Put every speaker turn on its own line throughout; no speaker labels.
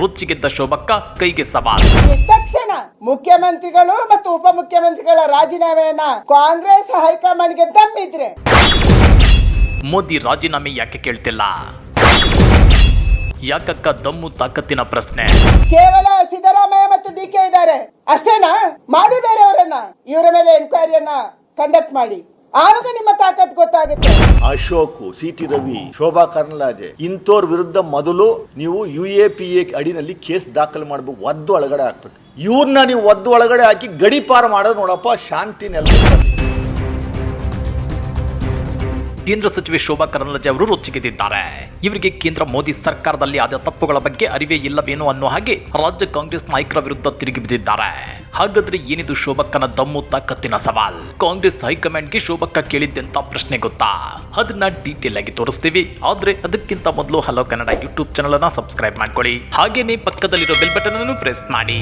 ರೊಚ್ಚಿಗೆದ್ದ ಶೋಭಕ್ಕ ಕೈಗೆ ಸವಾಲ್.
ತಕ್ಷಣ ಮುಖ್ಯಮಂತ್ರಿಗಳು ಮತ್ತು ಉಪಮುಖ್ಯಮಂತ್ರಿಗಳ ರಾಜೀನಾಮೆಯನ್ನ ಕಾಂಗ್ರೆಸ್ ಹೈಕಮಾಂಡ್ಗೆ ದಮ್ಮಿದ್ರೆ.
ಮೋದಿ ರಾಜೀನಾಮೆ ಯಾಕೆ ಕೇಳ್ತಿಲ್ಲ? ಯಾಕಕ್ಕ ದಮ್ಮು ತಾಕತ್ತಿನ ಪ್ರಶ್ನೆ?
ಕೇವಲ ಸಿದ್ದರಾಮಯ್ಯ ಮತ್ತು ಡಿ ಕೆ ಇದ್ದಾರೆ. ಅಷ್ಟೇನಾ? ಮಾಡಿ ಬೇರೆಯವರನ್ನ. ಇವರ ಮೇಲೆ ಎನ್ಕ್ವೈರಿಯನ್ನ ಕಂಡಕ್ಟ್ ಮಾಡಿ. ಆವಾಗ ನಿಮ್ಮ ತಾಕತ್ ಗೊತ್ತಾಗುತ್ತೆ.
ಅಶೋಕ್ ಸಿ ಟಿ ರವಿ, ಶೋಭಾ ಕರ್ನಲಾಜೆ ಇಂಥವ್ರ ವಿರುದ್ಧ ಮೊದಲು ನೀವು ಯು ಎ ಪಿ ಎ ಅಡಿನಲ್ಲಿ ಕೇಸ್ ದಾಖಲು ಮಾಡಬೇಕು ಒದ್ದು ಒಳಗಡೆ ಹಾಕ್ಬೇಕು. ಇವ್ರನ್ನ ನೀವು ಒದ್ದು ಒಳಗಡೆ ಹಾಕಿ ಗಡಿಪಾರ ಮಾಡೋದು ನೋಡಪ್ಪ, ಶಾಂತಿ ನೆಲೆಸಿರ್ತದೆ
ಕೇಂದ್ರ ಸಚಿವೆ ಶೋಭಾ ಕರಂದ್ಲಾಜೆ ಅವರು ರೊಚ್ಚಿಗೆದಿದ್ದಾರೆ ಇವರಿಗೆ ಕೇಂದ್ರ ಮೋದಿ ಸರ್ಕಾರದಲ್ಲಿ ಆದ ತಪ್ಪುಗಳ ಬಗ್ಗೆ ಅರಿವೇ ಇಲ್ಲವೇನೋ ಅನ್ನೋ ಹಾಗೆ ರಾಜ್ಯ ಕಾಂಗ್ರೆಸ್ ನಾಯಕರ ವಿರುದ್ಧ ತಿರುಗಿ ಬಿದ್ದಿದ್ದಾರೆ. ಹಾಗಾದ್ರೆ ಏನಿದು ಶೋಭಕ್ಕನ ದಮ್ಮು ತಾಕತ್ತಿನ ಸವಾಲ್? ಕಾಂಗ್ರೆಸ್ ಹೈಕಮಾಂಡ್ಗೆ ಶೋಭಕ್ಕ ಕೇಳಿದ್ದೆಂತ ಪ್ರಶ್ನೆ ಗೊತ್ತಾ? ಅದನ್ನ ಡೀಟೇಲ್ ಆಗಿ ತೋರಿಸ್ತೀವಿ. ಆದ್ರೆ ಅದಕ್ಕಿಂತ ಮೊದಲು ಹಲೋ ಕನ್ನಡ ಯೂಟ್ಯೂಬ್ ಚಾನಲ್ ಅನ್ನ ಸಬ್ಸ್ಕ್ರೈಬ್ ಮಾಡ್ಕೊಳ್ಳಿ. ಹಾಗೇನೆ ಪಕ್ಕದಲ್ಲಿರೋ ಬೆಲ್ ಬಟನ್ ಅನ್ನು ಪ್ರೆಸ್ ಮಾಡಿ.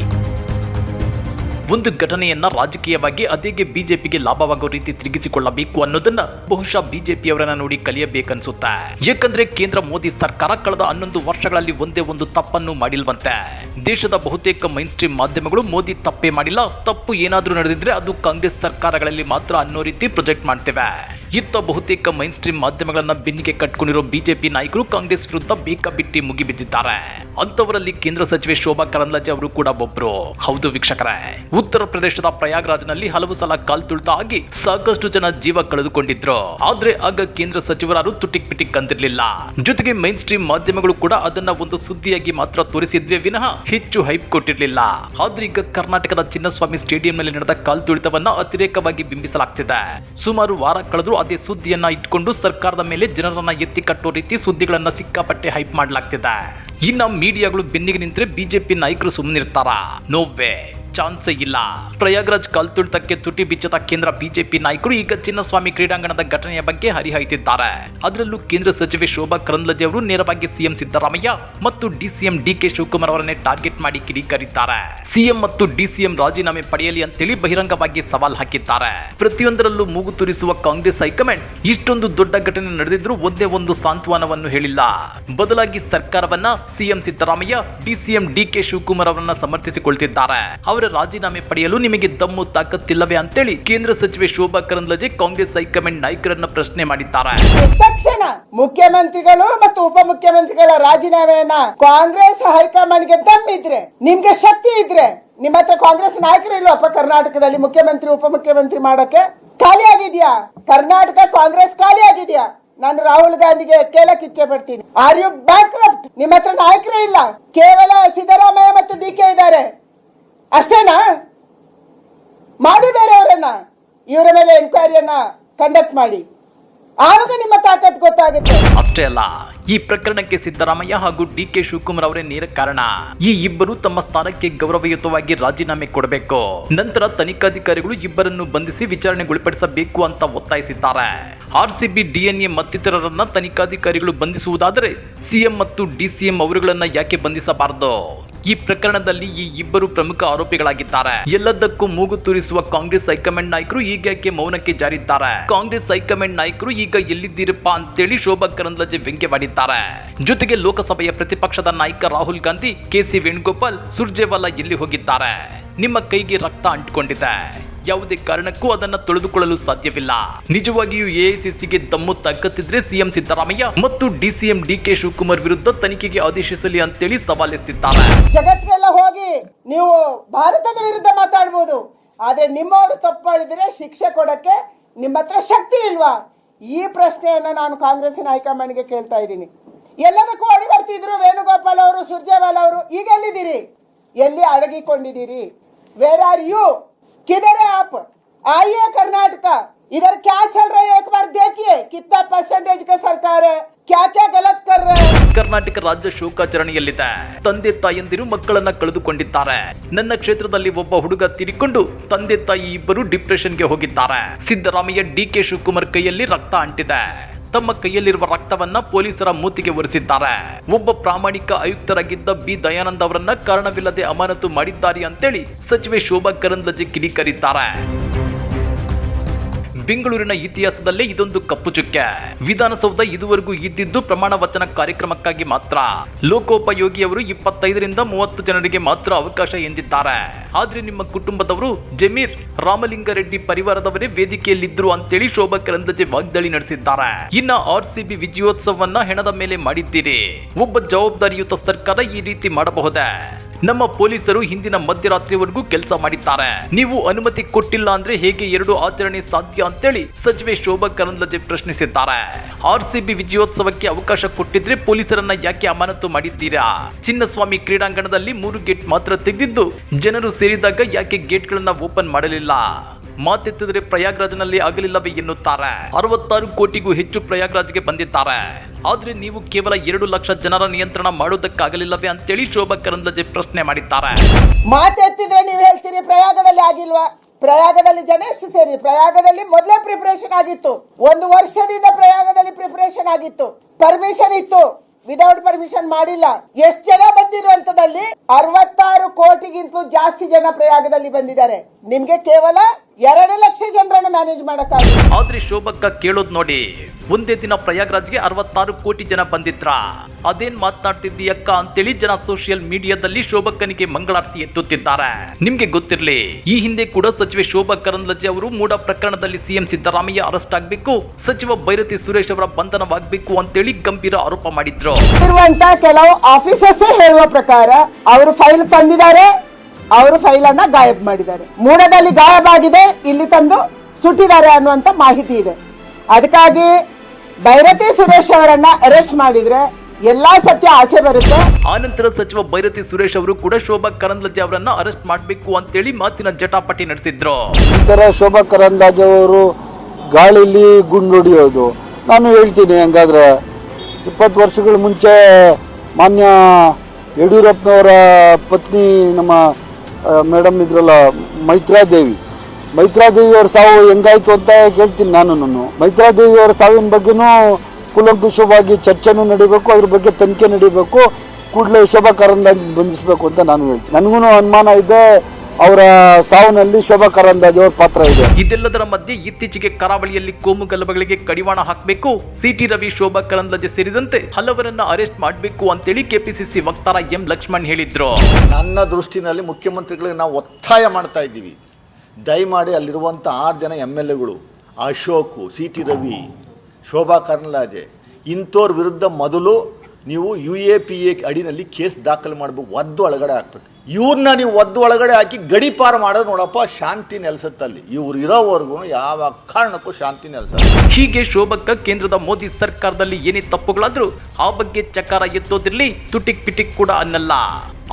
ಒಂದು ಘಟನೆಯನ್ನ ರಾಜಕೀಯವಾಗಿ ಅದೇಗೆ ಬಿಜೆಪಿಗೆ ಲಾಭವಾಗೋ ರೀತಿ ತಿರುಗಿಸಿಕೊಳ್ಳಬೇಕು ಅನ್ನೋದನ್ನ ಬಹುಶಃ ಬಿಜೆಪಿಯವರನ್ನ ನೋಡಿ ಕಲಿಯಬೇಕನ್ಸುತ್ತೆ. ಯಾಕಂದ್ರೆ ಕೇಂದ್ರ ಮೋದಿ ಸರ್ಕಾರ ಕಳೆದ ಹನ್ನೊಂದು ವರ್ಷಗಳಲ್ಲಿ ಒಂದೇ ಒಂದು ತಪ್ಪನ್ನು ಮಾಡಿಲ್ವಂತೆ. ದೇಶದ ಬಹುತೇಕ ಮೈನ್ ಸ್ಟ್ರೀಮ್ ಮಾಧ್ಯಮಗಳು ಮೋದಿ ತಪ್ಪೇ ಮಾಡಿಲ್ಲ, ತಪ್ಪು ಏನಾದ್ರೂ ನಡೆದಿದ್ರೆ ಅದು ಕಾಂಗ್ರೆಸ್ ಸರ್ಕಾರಗಳಲ್ಲಿ ಮಾತ್ರ ಅನ್ನೋ ರೀತಿ ಪ್ರೊಜೆಕ್ಟ್ ಮಾಡ್ತೇವೆ. ಇತ್ತ ಬಹುತೇಕ ಮೈನ್ ಸ್ಟ್ರೀಮ್ ಮಾಧ್ಯಮಗಳನ್ನ ಬೆನ್ನಿಗೆ ಕಟ್ಕೊಂಡಿರೋ ಬಿಜೆಪಿ ನಾಯಕರು ಕಾಂಗ್ರೆಸ್ ವಿರುದ್ಧ ಬೇಕಾಬಿಟ್ಟಿ ಮುಗಿಬಿದ್ದಿದ್ದಾರೆ ಅಂತವರಲ್ಲಿ ಕೇಂದ್ರ ಸಚಿವೆ ಶೋಭಾ ಕರಂದ್ಲಾಜೆ ಅವರು ಕೂಡ ಒಬ್ರು. ಹೌದು ವೀಕ್ಷಕರೇ. ಉತ್ತರ ಪ್ರದೇಶದ ಪ್ರಯಾಗ್ರಾಜ್ನಲ್ಲಿ ಹಲವು ಸಲ ಕಾಲ್ ತುಳಿತ ಆಗಿ ಸಾಕಷ್ಟು ಜನ ಜೀವ ಕಳೆದುಕೊಂಡಿದ್ರು. ಆದ್ರೆ ಆಗ ಕೇಂದ್ರ ಸಚಿವರಾರು ತುಟಿಕ್ ಪಿಟಿಕ್ ಜೊತೆಗೆ ಮೈನ್ ಸ್ಟ್ರೀಮ್ ಮಾಧ್ಯಮಗಳು ಕೂಡ ಅದನ್ನ ಒಂದು ಸುದ್ದಿಯಾಗಿ ಮಾತ್ರ ತೋರಿಸಿದ್ವಿ ವಿನಃ ಹೆಚ್ಚು ಹೈಪ್ ಕೊಟ್ಟಿರಲಿಲ್ಲ. ಆದ್ರೆ ಈಗ ಕರ್ನಾಟಕದ ಚಿನ್ನಸ್ವಾಮಿ ಸ್ಟೇಡಿಯಂನಲ್ಲಿ ನಡೆದ ಕಾಲ್ ತುಳಿತವನ್ನ ಅತಿರೇಕವಾಗಿ ಬಿಂಬಿಸಲಾಗ್ತಿದೆ. ಸುಮಾರು ವಾರ ಕಳೆದ್ರು ಅದೇ ಸುದ್ದಿಯನ್ನ ಇಟ್ಕೊಂಡು ಸರ್ಕಾರದ ಮೇಲೆ ಜನರನ್ನ ಎತ್ತಿ ಕಟ್ಟೋ ರೀತಿ ಸುದ್ದಿಗಳನ್ನ ಸಿಕ್ಕಾಪಟ್ಟೆ ಹೈಪ್ ಮಾಡಲಾಗ್ತಿದೆ. ಇನ್ನ ಮೀಡಿಯಾಗಳು ಬೆನ್ನಿಗೆ ನಿಂತ್ರೆ ಬಿಜೆಪಿ ನಾಯಕರು ಸುಮ್ಮನಿರ್ತಾರ ನೋವೇ ಚಾನ್ಸೇ ಇಲ್ಲ. ಪ್ರಯಾಗ್ರಾಜ್ ಕಲ್ತುಳಿತಕ್ಕೆ ತುಟಿ ಬಿಚ್ಚದ ಕೇಂದ್ರ ಬಿಜೆಪಿ ನಾಯಕರು ಈಗ ಚಿನ್ನಸ್ವಾಮಿ ಕ್ರೀಡಾಂಗಣದ ಘಟನೆಯ ಬಗ್ಗೆ ಹರಿಹಾಯ್ತಿದ್ದಾರೆ. ಅದರಲ್ಲೂ ಕೇಂದ್ರ ಸಚಿವೆ ಶೋಭಾ ಕರಂದ್ಲಾಜೆ ಅವರು ನೇರವಾಗಿ ಸಿಎಂ ಸಿದ್ದರಾಮಯ್ಯ ಮತ್ತು ಡಿಸಿಎಂ ಡಿಕೆ ಶಿವಕುಮಾರ್ ಅವರನ್ನೇ ಟಾರ್ಗೆಟ್ ಮಾಡಿ ಕಿಡಿಕಾರಿದ್ದಾರೆ. ಸಿಎಂ ಮತ್ತು ಡಿಸಿಎಂ ರಾಜೀನಾಮೆ ಪಡೆಯಲಿ ಅಂತೇಳಿ ಬಹಿರಂಗವಾಗಿ ಸವಾಲ್ ಹಾಕಿದ್ದಾರೆ. ಪ್ರತಿಯೊಂದರಲ್ಲೂ ಮೂಗು ತುರಿಸುವ ಕಾಂಗ್ರೆಸ್ ಹೈಕಮಾಂಡ್ ಇಷ್ಟೊಂದು ದೊಡ್ಡ ಘಟನೆ ನಡೆದಿದ್ರೂ ಒಂದೇ ಒಂದು ಸಾಂತ್ವನವನ್ನು ಹೇಳಿಲ್ಲ. ಬದಲಾಗಿ ಸರ್ಕಾರವನ್ನ CM Siddaramaiah, DCM DK Shivakumar ಅವರನ್ನ ಸಮರ್ಥಿಸಿಕೊಳ್ತಿದ್ದಾರೆ. ಅವರ ರಾಜೀನಾಮೆ ಪಡೆಯಲು ನಿಮಗೆ ದಮ್ಮು ತಾಕತ್ತಿಲ್ಲವೇ ಅಂತೇಳಿ ಕೇಂದ್ರ ಸಚಿವೆ ಶೋಭಾ ಕರಂದ್ಲಾಜೆ ಕಾಂಗ್ರೆಸ್ ಹೈಕಮಾಂಡ್ ನಾಯಕರನ್ನ ಪ್ರಶ್ನೆ ಮಾಡಿದ್ದಾರೆ.
ತಕ್ಷಣ ಮುಖ್ಯಮಂತ್ರಿಗಳು ಮತ್ತು ಉಪಮುಖ್ಯಮಂತ್ರಿಗಳ ರಾಜೀನಾಮೆಯನ್ನ ಕಾಂಗ್ರೆಸ್ ಹೈಕಮಾಂಡ್ಗೆ ದಮ್ಮಿದ್ರೆ, ನಿಮ್ಗೆ ಶಕ್ತಿ ಇದ್ರೆ, ನಿಮ್ಮ ಹತ್ರ ಕಾಂಗ್ರೆಸ್ ನಾಯಕರು ಇಲ್ವಪ್ಪ ಕರ್ನಾಟಕದಲ್ಲಿ ಮುಖ್ಯಮಂತ್ರಿ, ಉಪಮುಖ್ಯಮಂತ್ರಿ ಮಾಡಕ್ಕೆ? ಖಾಲಿ ಆಗಿದ್ಯಾ? ಕರ್ನಾಟಕ ಕಾಂಗ್ರೆಸ್ ಖಾಲಿ ಆಗಿದ್ಯಾ? ನಾನು ರಾಹುಲ್ ಗಾಂಧಿಗೆ ಕೇಳಕ್ ಇಚ್ಛೆ ಪಡ್ತೀನಿ. ಆರ್ ಯು ಬ್ಯಾಂಕ್ ನಿಮ್ಮ ಹತ್ರ ನಾಯಕರೇ ಇಲ್ಲ. ಕೇವಲ ಸಿದ್ದರಾಮಯ್ಯ ಮತ್ತು ಡಿ ಕೆ ಇದ್ದಾರೆ. ಅಷ್ಟೇನಾ? ಮಾಡಿ ಬೇರೆಯವರನ್ನ ಇವರ ಮೇಲೆ ಎನ್ಕ್ವೈರಿಯನ್ನ ಕಂಡಕ್ಟ್ ಮಾಡಿ. ಆವಾಗ ನಿಮ್ಮ ತಾಕತ್ ಗೊತ್ತಾಗುತ್ತೆ.
ಅಷ್ಟೇ ಅಲ್ಲ, ಈ ಪ್ರಕರಣಕ್ಕೆ ಸಿದ್ದರಾಮಯ್ಯ ಹಾಗೂ ಡಿ ಕೆ ಶಿವಕುಮಾರ್ ಅವರೇ ನೇರ ಕಾರಣ. ಈ ಇಬ್ಬರು ತಮ್ಮ ಸ್ಥಾನಕ್ಕೆ ಗೌರವಯುತವಾಗಿ ರಾಜೀನಾಮೆ ಕೊಡಬೇಕು. ನಂತರ ತನಿಖಾಧಿಕಾರಿಗಳು ಇಬ್ಬರನ್ನು ಬಂಧಿಸಿ ವಿಚಾರಣೆಗೊಳಪಡಿಸಬೇಕು ಅಂತ ಒತ್ತಾಯಿಸಿದ್ದಾರೆ. ಆರ್ಸಿಬಿ ಡಿಎನ್ಎ ಮತ್ತಿತರರನ್ನ ತನಿಖಾಧಿಕಾರಿಗಳು ಬಂಧಿಸುವುದಾದರೆ ಸಿಎಂ ಮತ್ತು ಡಿಸಿಎಂ ಅವರುಗಳನ್ನ ಯಾಕೆ ಬಂಧಿಸಬಾರದು? ಈ ಪ್ರಕರಣದಲ್ಲಿ ಈ ಇಬ್ಬರು ಪ್ರಮುಖ ಆರೋಪಿಗಳಾಗಿದ್ದಾರೆ. ಎಲ್ಲದಕ್ಕೂ ಮೂಗು ತೂರಿಸುವ ಕಾಂಗ್ರೆಸ್ ಹೈಕಮಾಂಡ್ ನಾಯಕರು ಈಗಕ್ಕೆ ಮೌನಕ್ಕೆ ಜಾರಿದ್ದಾರೆ? ಕಾಂಗ್ರೆಸ್ ಹೈಕಮಾಂಡ್ ನಾಯಕರು ಈಗ ಎಲ್ಲಿದ್ದೀರಪ್ಪ ಅಂತೇಳಿ ಶೋಭಾ ಕರಂದ್ಲಾಜೆ ವ್ಯಂಗ್ಯವಾಡಿದ್ದಾರೆ. ಜೊತೆಗೆ ಲೋಕಸಭೆಯ ಪ್ರತಿಪಕ್ಷದ ನಾಯಕ ರಾಹುಲ್ ಗಾಂಧಿ ಕೆಸಿ ವೇಣುಗೋಪಾಲ್, ಸುರ್ಜೇವಾಲಾ ಎಲ್ಲಿ ಹೋಗಿದ್ದಾರೆ? ನಿಮ್ಮ ಕೈಗೆ ರಕ್ತ ಅಂಟಿಕೊಂಡಿದೆ. ಯಾವುದೇ ಕಾರಣಕ್ಕೂ ಅದನ್ನ ತೊಳೆದುಕೊಳ್ಳಲು ಸಾಧ್ಯವಿಲ್ಲ. ನಿಜವಾಗಿಯೂ ಎಐಸಿಸಿಗೆ ದಮ್ಮು ತಗ್ಗತ್ತಿದ್ರೆ ಸಿಎಂ ಸಿದ್ದರಾಮಯ್ಯ ಮತ್ತು ಡಿಸಿಎಂ ಡಿಕೆ ಶಿವಕುಮಾರ್ ವಿರುದ್ಧ ತನಿಖೆಗೆ ಆದೇಶಿಸಲಿ ಅಂತೇಳಿ ಸವಾಲೆತ್ತಿದ್ದಾರೆ
ಜಗತ್ತಿಗೆಲ್ಲ ಹೋಗಿ ನೀವು ಭಾರತದ ವಿರುದ್ಧ ಮಾತಾಡ್ಬೋದು. ಆದ್ರೆ ನಿಮ್ಮವರು ತಪ್ಪಾಡಿದ್ರೆ ಶಿಕ್ಷೆ ಕೊಡಕ್ಕೆ ನಿಮ್ಮ ಹತ್ರ ಶಕ್ತಿ ಇಲ್ವಾ? ಈ ಪ್ರಶ್ನೆಯನ್ನ ನಾನು ಕಾಂಗ್ರೆಸ್ಸಿನ ಹೈಕಮಾಂಡ್ಗೆ ಕೇಳ್ತಾ ಇದ್ದೀನಿ. ಎಲ್ಲದಕ್ಕೂ ಅಡಿ ಬರ್ತಿದ್ರು ವೇಣುಗೋಪಾಲ್ ಅವರು, ಸುರ್ಜೇವಾಲ್ ಅವರು. ಈಗ ಎಲ್ಲಿದ್ದೀರಿ? ಎಲ್ಲಿ ಅಡಗಿಕೊಂಡಿದ್ದೀರಿ? ವೇರ್ ಆರ್ ಯू किधर है आप आइए कर्नाटका इधर क्या चल रहा है एक बार देखिए कितना परसेंटेज का सरकार है क्या क्या गलत कर रहे हैं
ಕರ್ನಾಟಕ ರಾಜ್ಯ ಶೋಕಾಚರಣೆಯಲ್ಲಿದೆ ತಂದೆ ತಾಯಂದಿರು ಮಕ್ಕಳನ್ನ ಕಳೆದುಕೊಂಡಿದ್ದಾರೆ ನನ್ನ ಕ್ಷೇತ್ರದಲ್ಲಿ ಒಬ್ಬ ಹುಡುಗ ತೀರಿಕೊಂಡು ತಂದೆ ತಾಯಿ ಇಬ್ಬರು ಡಿಪ್ರೆಷನ್ಗೆ ಹೋಗಿದ್ದಾರೆ ಸಿದ್ದರಾಮಯ್ಯ ಡಿಕೆ ಶಿವಕುಮಾರ್ ಕೈಯಲ್ಲಿ ರಕ್ತ ಅಂಟಿದೆ ತಮ್ಮ ಕೈಯಲ್ಲಿರುವ ರಕ್ತವನ್ನ ಪೊಲೀಸರ ಮೂತಿಗೆ ಒರೆಸಿದ್ದಾರೆ. ಒಬ್ಬ ಪ್ರಾಮಾಣಿಕ ಆಯುಕ್ತರಾಗಿದ್ದ ಬಿ. ದಯಾನಂದ ಅವರನ್ನ ಕಾರಣವಿಲ್ಲದೆ ಅಮಾನತು ಮಾಡಿದ್ದಾರೆ ಅಂತೇಳಿ ಸಚಿವೆ ಶೋಭಾ ಕರಂದ್ಲಜೆ ಕಿಡಿಕರಿದ್ದಾರೆ. ಬೆಂಗಳೂರಿನ ಇತಿಹಾಸದಲ್ಲೇ ಇದೊಂದು ಕಪ್ಪು ಚುಕ್ಕೆ. ವಿಧಾನಸೌಧ ಇದುವರೆಗೂ ಇದ್ದಿದ್ದು ಪ್ರಮಾಣ ವಚನ ಕಾರ್ಯಕ್ರಮಕ್ಕಾಗಿ ಮಾತ್ರ. ಲೋಕೋಪಯೋಗಿಯವರು ಇಪ್ಪತ್ತೈದರಿಂದ ಮೂವತ್ತು ಜನರಿಗೆ ಮಾತ್ರ ಅವಕಾಶ ಎಂದಿದ್ದಾರೆ. ಆದ್ರೆ ನಿಮ್ಮ ಕುಟುಂಬದವರು ಜಮೀರ್ ರಾಮಲಿಂಗಾರೆಡ್ಡಿ ಪರಿವಾರದವರೇ ವೇದಿಕೆಯಲ್ಲಿದ್ದರು ಅಂತೇಳಿ ಶೋಭಾ ಕರಂದಜೆ ವಾಗ್ದಾಳಿ ನಡೆಸಿದ್ದಾರೆ. ಇನ್ನ ಆರ್ ಸಿ ಬಿ ವಿಜಯೋತ್ಸವವನ್ನ ಹೆಣದ ಮೇಲೆ ಮಾಡಿದ್ದೀರಿ. ಒಬ್ಬ ಜವಾಬ್ದಾರಿಯುತ ಸರ್ಕಾರ ಈ ರೀತಿ ಮಾಡಬಹುದೇ? ನಮ್ಮ ಪೊಲೀಸರು ಹಿಂದಿನ ಮಧ್ಯರಾತ್ರಿವರೆಗೂ ಕೆಲಸ ಮಾಡಿದ್ದಾರೆ. ನೀವು ಅನುಮತಿ ಕೊಟ್ಟಿಲ್ಲ ಅಂದ್ರೆ ಹೇಗೆ ಎರಡು ಆಚರಣೆ ಸಾಧ್ಯ ಅಂತೇಳಿ ಸಚಿವೆ ಶೋಭಾ ಕರಂದ್ಲಾಜೆ ಪ್ರಶ್ನಿಸಿದ್ದಾರೆ. ಆರ್ಸಿಬಿ ವಿಜಯೋತ್ಸವಕ್ಕೆ ಅವಕಾಶ ಕೊಟ್ಟಿದ್ರೆ ಪೊಲೀಸರನ್ನ ಯಾಕೆ ಅಮಾನತು ಮಾಡಿದ್ದೀರಾ? ಚಿನ್ನಸ್ವಾಮಿ ಕ್ರೀಡಾಂಗಣದಲ್ಲಿ ಮೂರು ಗೇಟ್ ಮಾತ್ರ ತೆಗೆದಿದ್ದು ಜನರು ಸೇರಿದಾಗ ಯಾಕೆ ಗೇಟ್ಗಳನ್ನ ಓಪನ್ ಮಾಡಲಿಲ್ಲ? ಮಾತೆತ್ತಿದ್ರೆ ಪ್ರಯಾಗ್ರಾಜ್ನಲ್ಲಿ ಆಗಲಿಲ್ಲವೇ ಎನ್ನುತ್ತಾರೆ. ಅರವತ್ತಾರು ಕೋಟಿಗೂ ಹೆಚ್ಚು ಪ್ರಯಾಗ್ರಾಜ್ಗೆ ಬಂದಿದ್ದಾರೆ. ಆದ್ರೆ ನೀವು ಕೇವಲ ಎರಡು ಲಕ್ಷ ಜನರ ನಿಯಂತ್ರಣ ಮಾಡೋದಕ್ಕಾಗಲಿಲ್ಲವೇ ಅಂತೇಳಿ ಶೋಭಾ ಕರಂದ್ಲಾಜೆ ಪ್ರಶ್ನೆ ಮಾಡಿದ್ದಾರೆ.
ಮಾತೆತ್ತಿದ್ರೆ ನೀವು ಹೇಳ್ತೀರಿ ಪ್ರಯಾಗದಲ್ಲಿ ಆಗಿಲ್ವಾ? ಪ್ರಯಾಗದಲ್ಲಿ ಜನ ಎಷ್ಟು ಸೇರಿ, ಪ್ರಯಾಗದಲ್ಲಿ ಮೊದಲೇ ಪ್ರಿಪರೇಷನ್ ಆಗಿತ್ತು. ಒಂದು ವರ್ಷದಿಂದ ಪ್ರಯಾಗದಲ್ಲಿ ಪ್ರಿಪರೇಷನ್ ಆಗಿತ್ತು. ಪರ್ಮಿಷನ್ ಇತ್ತು. ವಿದೌಟ್ ಪರ್ಮಿಷನ್ ಮಾಡಿಲ್ಲ. ಎಷ್ಟು ಜನ ಬಂದಿರುವಂತದಲ್ಲಿ ಅರವತ್ತಾರು ಕೋಟಿಗಿಂತಲೂ ಜಾಸ್ತಿ ಜನ ಪ್ರಯಾಗದಲ್ಲಿ ಬಂದಿದ್ದಾರೆ. ನಿಮ್ಗೆ ಕೇವಲ ಎರಡು ಲಕ್ಷ ಜನರನ್ನು ಮ್ಯಾನೇಜ್ ಮಾಡಕ್ಕಾಗಿಲ್ಲ
ಆದ್ರೆ ಶೋಭಕ್ಕ ಕೇಳೋದ್ ನೋಡಿ ಒಂದೇ ದಿನ ಪ್ರಯಾಗ್ರಾಜ್ಗೆ ಅರವತ್ತಾರು ಕೋಟಿ ಜನ ಬಂದಿದ್ರ. ಅದೇನ್ ಮಾತನಾಡ್ತಿದ್ದಿ ಅಕ್ಕ ಅಂತೇಳಿ ಜನ ಸೋಷಿಯಲ್ ಮೀಡಿಯಾದಲ್ಲಿ ಶೋಭಕ್ಕನಿಗೆ ಮಂಗಳಾರತಿ ಎತ್ತುತ್ತಿದ್ದಾರೆ. ನಿಮ್ಗೆ ಗೊತ್ತಿರ್ಲಿ ಈ ಹಿಂದೆ ಕೂಡ ಸಚಿವೆ ಶೋಭಾ ಕರಂದ್ಲಜೆ ಅವರು ಮೂಡ ಪ್ರಕರಣದಲ್ಲಿ ಸಿಎಂ ಸಿದ್ದರಾಮಯ್ಯ ಅರೆಸ್ಟ್ ಆಗ್ಬೇಕು ಸಚಿವ ಭೈರತಿ ಸುರೇಶ್ ಅವರ ಬಂಧನವಾಗಬೇಕು ಅಂತೇಳಿ ಗಂಭೀರ ಆರೋಪ ಮಾಡಿದ್ರು.
ಇರುವಂತ ಕೆಲವು ಆಫೀಸರ್ಸ್ ಹೇಳುವ ಪ್ರಕಾರ ಅವರು ಫೈಲ್ ತಂದಿದ್ದಾರೆ. ಅವರು ಫೈಲ್ ಅನ್ನ ಗಾಯಬ್ ಮಾಡಿದ್ದಾರೆ. ಮೂಡದಲ್ಲಿ ಗಾಯಬ್ ಆಗಿದೆ ಇಲ್ಲಿ ತಂದು ಸುಟ್ಟಿದ್ದಾರೆ ಅನ್ನುವಂತ ಮಾಹಿತಿ ಇದೆ. ಅದಕ್ಕಾಗಿ ಭೈರತಿ ಸುರೇಶ್ ಅವರನ್ನ ಅರೆಸ್ಟ್ ಮಾಡಿದ್ರೆ ಎಲ್ಲಾ ಸತ್ಯ ಆಚೆ ಬರುತ್ತೆ.
ಆನಂತರ ಸಚಿವ ಭೈರತಿ ಸುರೇಶ್ ಅವರು ಕೂಡ ಶೋಭಾ ಕರಂದ್ಲಾಜೆ ಅವರನ್ನ ಅರೆಸ್ಟ್ ಮಾಡಬೇಕು ಅಂತೇಳಿ ಮಾತಿನ ಜಟಾಪಟಿ ನಡೆಸಿದ್ರು.
ನಂತರ ಥರ ಶೋಭಾ ಕರಂದ್ಲಾಜೆ ಅವರು ಗಾಳಿಲಿ ಗುಂಡೊಡಿಯೋದು. ನಾನು ಹೇಳ್ತೀನಿ ಹಂಗಾದ್ರೆ ಇಪ್ಪತ್ತು ವರ್ಷಗಳ ಮುಂಚೆ ಮಾನ್ಯ ಯಡಿಯೂರಪ್ಪನವರ ಪತ್ನಿ ನಮ್ಮ ಮೇಡಮ್ ಇದ್ರಲ್ಲ ಮೈತ್ರಾದೇವಿ. ಮೈತ್ರಾದೇವಿ ಅವ್ರ ಸಾವು ಹೆಂಗಾಯ್ತು ಅಂತ ಕೇಳ್ತೀನಿ ನಾನು ನಾನು ಮೈತ್ರಾದೇವಿ ಅವರ ಸಾವಿನ ಬಗ್ಗೆನೂ ಕುಲಂಕುಷವಾಗಿ ಚರ್ಚೆನೂ ನಡಿಬೇಕು, ಅದ್ರ ಬಗ್ಗೆ ತನಿಖೆ ನಡಿಬೇಕು, ಕೂಡಲೇ ಶೋಭಾ ಕರಂದ್ಲಾಜೆ ಬಂಧಿಸಬೇಕು ಅಂತ ನಾನು ಹೇಳ್ತೀನಿ. ನನಗೂ ಅನುಮಾನ ಇದೆ ಅವರ ಸಾವಿನಲ್ಲಿ ಶೋಭಾ ಕರಂದಾಜ್ ಅವರ ಪಾತ್ರ ಇದೆ.
ಇದೆಲ್ಲದರ ಮಧ್ಯೆ ಇತ್ತೀಚೆಗೆ ಕರಾವಳಿಯಲ್ಲಿ ಕೋಮು ಗಲಭೆಗಳಿಗೆ ಕಡಿವಾಣ ಹಾಕಬೇಕು. ಸಿಟಿ ರವಿ ಶೋಭಾ ಕರಂದ್ಲಾಜೆ ಸೇರಿದಂತೆ ಹಲವರನ್ನ ಅರೆಸ್ಟ್ ಮಾಡಬೇಕು ಅಂತೇಳಿ ಕೆಪಿಸಿಸಿ ವಕ್ತಾರ ಎಂ ಲಕ್ಷ್ಮಣ್ ಹೇಳಿದ್ರು.
ನನ್ನ ದೃಷ್ಟಿನಲ್ಲಿ ಮುಖ್ಯಮಂತ್ರಿಗಳಿಗೆ ನಾವು ಒತ್ತಾಯ ಮಾಡ್ತಾ ಇದ್ದೀವಿ. ದಯಮಾಡಿ ಅಲ್ಲಿರುವಂಥ ಆರು ಜನ ಎಂ ಎಲ್ ಎಗಳು ಅಶೋಕ್ ಸಿ ಟಿ ರವಿ ಶೋಭಾ ಕರ್ನಲಾಜೆ ಇಂಥವ್ರ ವಿರುದ್ಧ ಮೊದಲು ನೀವು ಯು ಎ ಪಿ ಎ ಅಡಿನಲ್ಲಿ ಕೇಸ್ ದಾಖಲು ಮಾಡಬೇಕು, ಒದ್ದು ಒಳಗಡೆ ಹಾಕ್ಬೇಕು. ಇವ್ರನ್ನ ನೀವು ಒದ್ದು ಒಳಗಡೆ ಹಾಕಿ ಗಡಿಪಾರು ಮಾಡೋದು ನೋಡಪ್ಪ ಶಾಂತಿ ನೆಲೆಸುತ್ತಲ್ಲಿ. ಇವ್ರು ಇರೋವರೆಗೂ ಯಾವ ಕಾರಣಕ್ಕೂ ಶಾಂತಿ ನೆಲೆಸಲ್ಲ.
ಹೀಗೆ ಶೋಭಕ್ಕ ಕೇಂದ್ರದ ಮೋದಿ ಸರ್ಕಾರದಲ್ಲಿ ಏನೇ ತಪ್ಪುಗಳಾದ್ರೂ ಆ ಬಗ್ಗೆ ಚಕಾರ ಎತ್ತೋದಿರಲಿ, ತುಟಿಕ್ ಪಿಟಿಕ್ ಕೂಡ ಅನ್ನಲ್ಲ.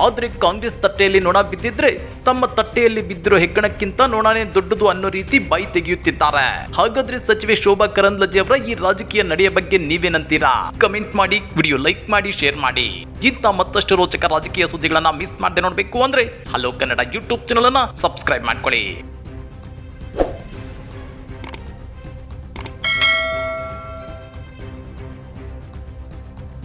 ಆದ್ರೆ ಕಾಂಗ್ರೆಸ್ ತಟ್ಟೆಯಲ್ಲಿ ನೊಣ ಬಿದ್ದಿದ್ರೆ ತಮ್ಮ ತಟ್ಟೆಯಲ್ಲಿ ಬಿದ್ದಿರೋ ಹೆಗ್ಗಣಕ್ಕಿಂತ ನೊಣನೇ ದೊಡ್ಡದು ಅನ್ನೋ ರೀತಿ ಬಾಯಿ ತೆಗೆಯುತ್ತಿದ್ದಾರೆ. ಹಾಗಾದ್ರೆ ಸಚಿವೆ ಶೋಭಾ ಕರಂದ್ಲಾಜೆ ಅವರ ಈ ರಾಜಕೀಯ ನಡೆಯ ಬಗ್ಗೆ ನೀವೇನಂತೀರಾ? ಕಮೆಂಟ್ ಮಾಡಿ ವಿಡಿಯೋ ಲೈಕ್ ಮಾಡಿ ಶೇರ್ ಮಾಡಿ. ಇಂಥ ಮತ್ತಷ್ಟು ರೋಚಕ ರಾಜಕೀಯ ಸುದ್ದಿಗಳನ್ನ ಮಿಸ್ ಮಾಡದೆ ನೋಡಬೇಕು ಅಂದ್ರೆ ಹಲೋ ಕನ್ನಡ ಯೂಟ್ಯೂಬ್ ಚಾನಲ್ ಅನ್ನ ಸಬ್ಸ್ಕ್ರೈಬ್ ಮಾಡ್ಕೊಳ್ಳಿ.